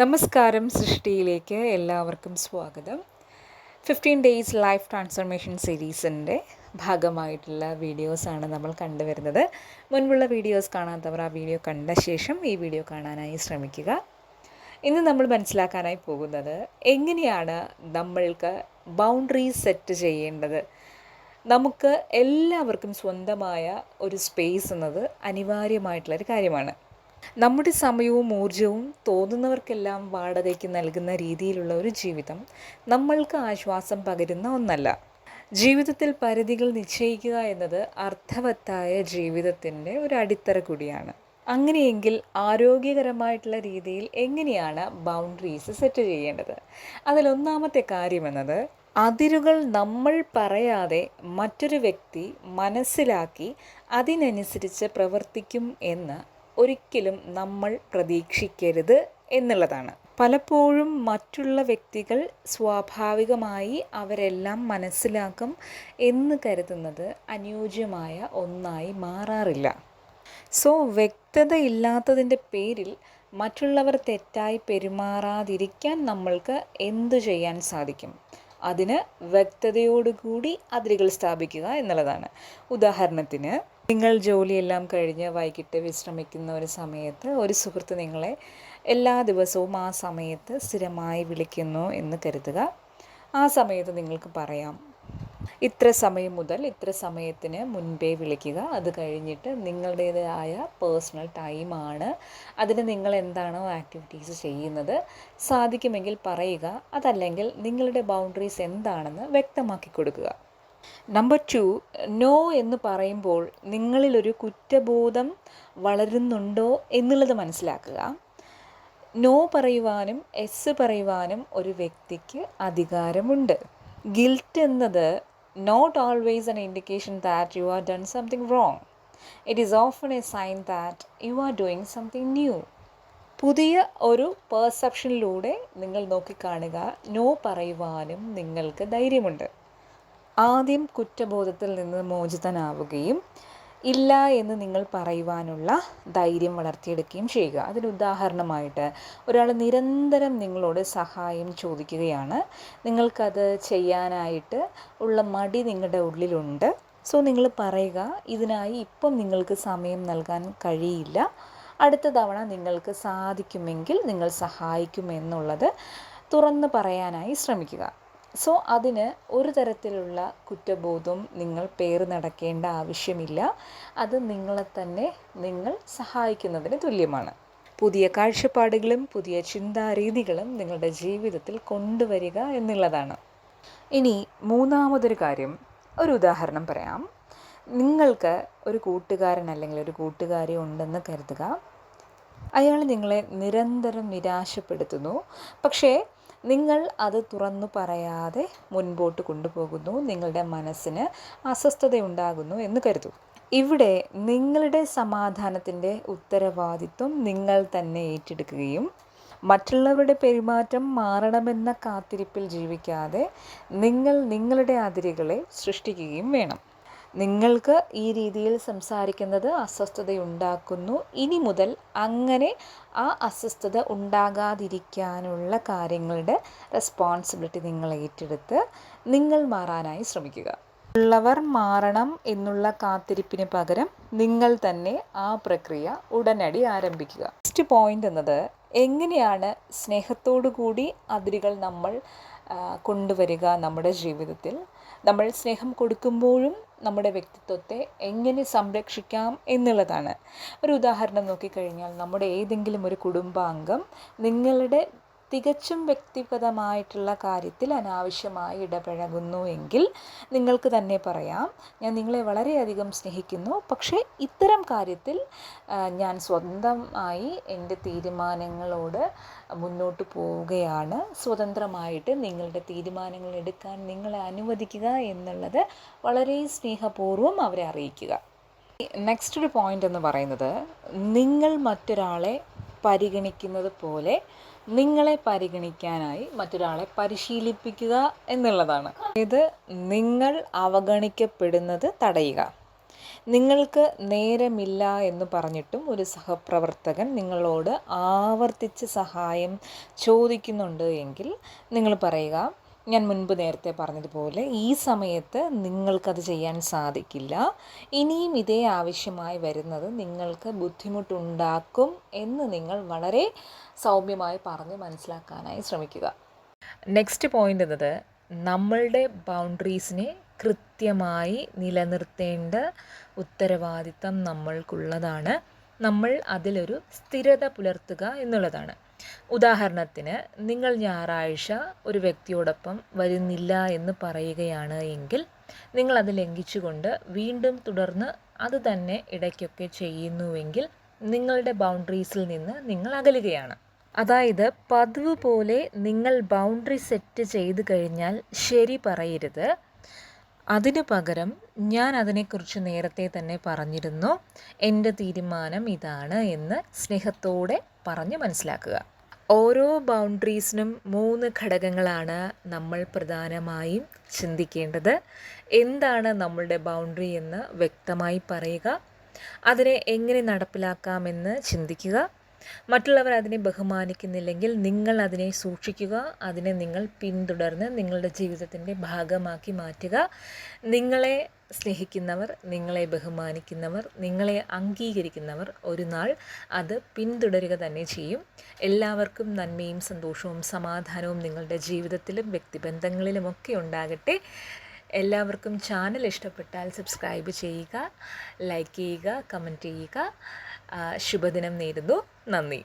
നമസ്കാരം സൃഷ്ടിയിലേക്ക് എല്ലാവർക്കും സ്വാഗതം. ഫിഫ്റ്റീൻ ഡേയ്സ് ലൈഫ് ട്രാൻസ്ഫർമേഷൻ സീരീസിന്റെ ഭാഗമായിട്ടുള്ള വീഡിയോസാണ് നമ്മൾ കണ്ടുവരുന്നത്. മുൻപുള്ള വീഡിയോസ് കാണാത്തവർ ആ വീഡിയോ കണ്ട ശേഷം ഈ വീഡിയോ കാണാനായി ശ്രമിക്കുക. ഇന്ന് നമ്മൾ മനസ്സിലാക്കാനായി പോകുന്നത് എങ്ങനെയാണ് നമ്മൾക്ക് ബൗണ്ടറി സെറ്റ് ചെയ്യേണ്ടത്? നമുക്ക് എല്ലാവർക്കും സ്വന്തമായ ഒരു സ്പേസ് എന്നത് അനിവാര്യമായിട്ടുള്ളൊരു കാര്യമാണ്. നമ്മുടെ സമയവും ഊർജവും തോന്നുന്നവർക്കെല്ലാം വാടകയ്ക്ക് നൽകുന്ന രീതിയിലുള്ള ഒരു ജീവിതം നമ്മൾക്ക് ആശ്വാസം പകരുന്ന ഒന്നല്ല. ജീവിതത്തിൽ പരിധികൾ നിശ്ചയിക്കുക എന്നത് അർത്ഥവത്തായ ജീവിതത്തിന്റെ ഒരു അടിത്തറ കൂടിയാണ്. അങ്ങനെയെങ്കിൽ ആരോഗ്യകരമായിട്ടുള്ള രീതിയിൽ എങ്ങനെയാണ് ബൗണ്ടറീസ് സെറ്റ് ചെയ്യേണ്ടത്? അതിലൊന്നാമത്തെ കാര്യമെന്നത് അതിരുകൾ നമ്മൾ പറയാതെ മറ്റൊരു വ്യക്തി മനസ്സിലാക്കി അതിനനുസരിച്ച് പ്രവർത്തിക്കും എന്ന് ഒരിക്കലും നമ്മൾ പ്രതീക്ഷിക്കരുത് എന്നുള്ളതാണ്. പലപ്പോഴും മറ്റുള്ള വ്യക്തികൾ സ്വാഭാവികമായി അവരെല്ലാം മനസ്സിലാക്കും എന്ന് കരുതുന്നത് അനുയോജ്യമായ ഒന്നായി മാറാറില്ല. സോ വ്യക്തത ഇല്ലാത്തതിന്റെ പേരിൽ മറ്റുള്ളവർ തെറ്റായി പെരുമാറാതിരിക്കാൻ നമ്മൾക്ക് എന്തു ചെയ്യാൻ സാധിക്കും? അതിന് വ്യക്തതയോടുകൂടി അതിരുകൾ സ്ഥാപിക്കുക എന്നുള്ളതാണ്. ഉദാഹരണത്തിന് നിങ്ങൾ ജോലിയെല്ലാം കഴിഞ്ഞ് വൈകിട്ട് വിശ്രമിക്കുന്ന ഒരു സമയത്ത് ഒരു സുഹൃത്ത് നിങ്ങളെ എല്ലാ ദിവസവും ആ സമയത്ത് സ്ഥിരമായി വിളിക്കുന്നു എന്ന് കരുതുക. ആ സമയത്ത് നിങ്ങൾക്ക് പറയാം. ഇത്ര സമയം മുതൽ ഇത്ര സമയത്തിന് മുൻപേ വിളിക്കുക. അത് കഴിഞ്ഞിട്ട് നിങ്ങളുടേതായ പേഴ്സണൽ ടൈമാണ് അതിന് നിങ്ങൾ എന്താണോ ആക്ടിവിറ്റീസ് ചെയ്യുന്നത് സാധിക്കുമെങ്കിൽ പറയുക. അതല്ലെങ്കിൽ നിങ്ങളുടെ ബൗണ്ടറീസ് എന്താണെന്ന് വ്യക്തമാക്കി കൊടുക്കുക. നമ്പർ ടു നോ എന്ന് പറയുമ്പോൾ നിങ്ങളിലൊരു കുറ്റബോധം വളരുന്നുണ്ടോ എന്നുള്ളത് മനസ്സിലാക്കുക. നോ പറയുവാനും എസ് പറയുവാനും ഒരു വ്യക്തിക്ക് അധികാരമുണ്ട്. ഗിൽറ്റ് എന്നത് not always an indication that you are done something wrong it is often a sign that you are doing something new പുതിയ ഒരു പെർസെപ്ഷനിലൂടെ നിങ്ങൾ നോക്കിക്കാണുക. നോ പറയുവാനും നിങ്ങൾക്ക് ധൈര്യമുണ്ട്. ആദ്യം കുറ്റബോധത്തിൽ നിന്ന് മോചിതനാവുകയും ഇല്ല എന്ന് നിങ്ങൾ പറയുവാനുള്ള ധൈര്യം വളർത്തിയെടുക്കുകയും ചെയ്യുക. അതിന് ഉദാഹരണമായിട്ട് ഒരാൾ നിരന്തരം നിങ്ങളോട് സഹായം ചോദിക്കുകയാണ്. നിങ്ങൾക്കത് ചെയ്യാനായിട്ട് ഉള്ള മടി നിങ്ങളുടെ ഉള്ളിലുണ്ട്. സോ നിങ്ങൾ പറയുക ഇതിനായി ഇപ്പം നിങ്ങൾക്ക് സമയം നൽകാൻ കഴിയില്ല. അടുത്ത തവണ നിങ്ങൾക്ക് സാധിക്കുമെങ്കിൽ നിങ്ങൾ സഹായിക്കുമെന്നുള്ളത് തുറന്ന് പറയാനായി ശ്രമിക്കുക. സോ അതിന് ഒരു തരത്തിലുള്ള കുറ്റബോധം നിങ്ങൾ പേര് നടക്കേണ്ട ആവശ്യമില്ല. അത് നിങ്ങളെ തന്നെ നിങ്ങൾ സഹായിക്കുന്നതിന് തുല്യമാണ്. പുതിയ കാഴ്ചപ്പാടുകളും പുതിയ ചിന്താരീതികളും നിങ്ങളുടെ ജീവിതത്തിൽ കൊണ്ടുവരിക എന്നുള്ളതാണ്. ഇനി മൂന്നാമതൊരു കാര്യം ഒരു ഉദാഹരണം പറയാം. നിങ്ങൾക്ക് ഒരു കൂട്ടുകാരൻ അല്ലെങ്കിൽ ഒരു കൂട്ടുകാരി ഉണ്ടെന്ന് കരുതുക. അയാൾ നിങ്ങളെ നിരന്തരം നിരാശപ്പെടുത്തുന്നു. പക്ഷേ നിങ്ങൾ അത് തുറന്നു പറയാതെ മുൻപോട്ട് കൊണ്ടുപോകുന്നു. നിങ്ങളുടെ മനസ്സിന് അസ്വസ്ഥതയുണ്ടാകുന്നു എന്ന് കരുതൂ. ഇവിടെ നിങ്ങളുടെ സമാധാനത്തിന്റെ ഉത്തരവാദിത്വം നിങ്ങൾ തന്നെ ഏറ്റെടുക്കുകയും മറ്റുള്ളവരുടെ പെരുമാറ്റം മാറണമെന്ന കാത്തിരിപ്പിൽ ജീവിക്കാതെ നിങ്ങൾ നിങ്ങളുടെ അതിരുകളെ സൃഷ്ടിക്കുകയും വേണം. നിങ്ങൾക്ക് ഈ രീതിയിൽ സംസാരിക്കുന്നത് അസ്വസ്ഥതയുണ്ടാക്കുന്നു. ഇനി മുതൽ അങ്ങനെ ആ അസ്വസ്ഥത ഉണ്ടാകാതിരിക്കാനുള്ള കാര്യങ്ങളുടെ റെസ്പോൺസിബിലിറ്റി നിങ്ങൾ ഏറ്റെടുത്ത് നിങ്ങൾ മാറാനായി ശ്രമിക്കുക. ഉള്ളവർ മാറണം എന്നുള്ള കാത്തിരിപ്പിന് പകരം നിങ്ങൾ തന്നെ ആ പ്രക്രിയ ഉടനടി ആരംഭിക്കുക. നെക്സ്റ്റ് പോയിന്റ് എന്നത് എങ്ങനെയാണ് സ്നേഹത്തോടു കൂടി അതിരുകൾ നമ്മൾ കൊണ്ടുവരിക നമ്മുടെ ജീവിതത്തിൽ? നമ്മൾ സ്നേഹം കൊടുക്കുമ്പോഴും നമ്മുടെ വ്യക്തിത്വത്തെ എങ്ങനെ സംരക്ഷിക്കാം എന്നുള്ളതാണ്. ഒരു ഉദാഹരണം നോക്കിക്കഴിഞ്ഞാൽ നമ്മുടെ ഏതെങ്കിലും ഒരു കുടുംബാംഗം നിങ്ങളുടെ തികച്ചും വ്യക്തിഗതമായിട്ടുള്ള കാര്യത്തിൽ അനാവശ്യമായി ഇടപഴകുന്നു എങ്കിൽ നിങ്ങൾക്ക് തന്നെ പറയാം. ഞാൻ നിങ്ങളെ വളരെയധികം സ്നേഹിക്കുന്നു. പക്ഷേ ഇത്തരം കാര്യത്തിൽ ഞാൻ സ്വന്തമായി എന്റെ തീരുമാനങ്ങളോട് മുന്നോട്ട് പോവുകയാണ്. സ്വതന്ത്രമായിട്ട് നിങ്ങളുടെ തീരുമാനങ്ങൾ എടുക്കാൻ നിങ്ങളെ അനുവദിക്കുക എന്നുള്ളത് വളരെ സ്നേഹപൂർവം അവരെ അറിയിക്കുക. നെക്സ്റ്റ് ഒരു പോയിന്റ് എന്ന് പറയുന്നത് നിങ്ങൾ മറ്റൊരാളെ പരിഗണിക്കുന്നത് പോലെ നിങ്ങളെ പരിഗണിക്കാനായി മറ്റൊരാളെ പരിശീലിപ്പിക്കുക എന്നുള്ളതാണ്. ഇത് നിങ്ങൾ അവഗണിക്കപ്പെടുന്നത് തടയുക. നിങ്ങൾക്ക് നേരമില്ല എന്ന് പറഞ്ഞിട്ടും ഒരു സഹപ്രവർത്തകൻ നിങ്ങളോട് ആവർത്തിച്ച് സഹായം ചോദിക്കുന്നുണ്ട് എങ്കിൽ നിങ്ങൾ പറയുക ഞാൻ മുൻപ് നേരത്തെ പറഞ്ഞതുപോലെ ഈ സമയത്ത് നിങ്ങൾക്കത് ചെയ്യാൻ സാധിക്കില്ല. ഇനിയും ഇതേ ആവശ്യമായി വരുന്നത് നിങ്ങൾക്ക് ബുദ്ധിമുട്ടുണ്ടാക്കും എന്ന് നിങ്ങൾ വളരെ സൗമ്യമായി പറഞ്ഞ് മനസ്സിലാക്കാനായി ശ്രമിക്കുക. നെക്സ്റ്റ് പോയിന്റ് എന്നത് നമ്മളുടെ ബൗണ്ടറീസിനെ കൃത്യമായി നിലനിർത്തേണ്ട ഉത്തരവാദിത്തം നമ്മൾക്കുള്ളതാണ്. നമ്മൾ അതിലൊരു സ്ഥിരത പുലർത്തുക എന്നുള്ളതാണ്. ഉദാഹരണത്തിന് നിങ്ങൾ ഞായറാഴ്ച ഒരു വ്യക്തിയോടൊപ്പം വരുന്നില്ല എന്ന് പറയുകയാണ് എങ്കിൽ നിങ്ങൾ അത് ലംഘിച്ചുകൊണ്ട് വീണ്ടും തുടർന്ന് അത് തന്നെ ഇടയ്ക്കൊക്കെ ചെയ്യുന്നുവെങ്കിൽ നിങ്ങളുടെ ബൗണ്ടറീസിൽ നിന്ന് നിങ്ങൾ അകലുകയാണ്. അതായത് പതിവ് പോലെ നിങ്ങൾ ബൗണ്ടറി സെറ്റ് ചെയ്ത് കഴിഞ്ഞാൽ ശരി പറയരുത്. അതിനു പകരം ഞാൻ അതിനെക്കുറിച്ച് നേരത്തെ തന്നെ പറഞ്ഞിരുന്നു. എന്റെ തീരുമാനം ഇതാണ് എന്ന് സ്നേഹത്തോടെ പറഞ്ഞ് മനസ്സിലാക്കുക. ഓരോ ബൗണ്ടറീസിനും മൂന്ന് ഘടകങ്ങളാണ് നമ്മൾ പ്രധാനമായും ചിന്തിക്കേണ്ടത്. എന്താണ് നമ്മളുടെ ബൗണ്ടറി എന്ന് വ്യക്തമായി പറയുക. അതിനെ എങ്ങനെ നടപ്പിലാക്കാമെന്ന് ചിന്തിക്കുക. മറ്റുള്ളവർ അതിനെ ബഹുമാനിക്കുന്നില്ലെങ്കിൽ നിങ്ങൾ അതിനെ സൂക്ഷിക്കുക അതിനെ നിങ്ങൾ പിന്തുടർന്ന് നിങ്ങളുടെ ജീവിതത്തിന്റെ ഭാഗമാക്കി മാറ്റുക. നിങ്ങളെ സ്നേഹിക്കുന്നവർ നിങ്ങളെ ബഹുമാനിക്കുന്നവർ നിങ്ങളെ അംഗീകരിക്കുന്നവർ ഒരു നാൾ അത് പിന്തുടരുക തന്നെ ചെയ്യും. എല്ലാവർക്കും നന്മയും സന്തോഷവും സമാധാനവും നിങ്ങളുടെ ജീവിതത്തിലും വ്യക്തിബന്ധങ്ങളിലുമൊക്കെ ഉണ്ടാകട്ടെ. എല്ലാവർക്കും ചാനൽ ഇഷ്ടപ്പെട്ടാൽ സബ്സ്ക്രൈബ് ചെയ്യുക ലൈക്ക് ചെയ്യുക കമന്റ് ചെയ്യുക. ശുഭദിനം നേരുന്നു. നന്ദി.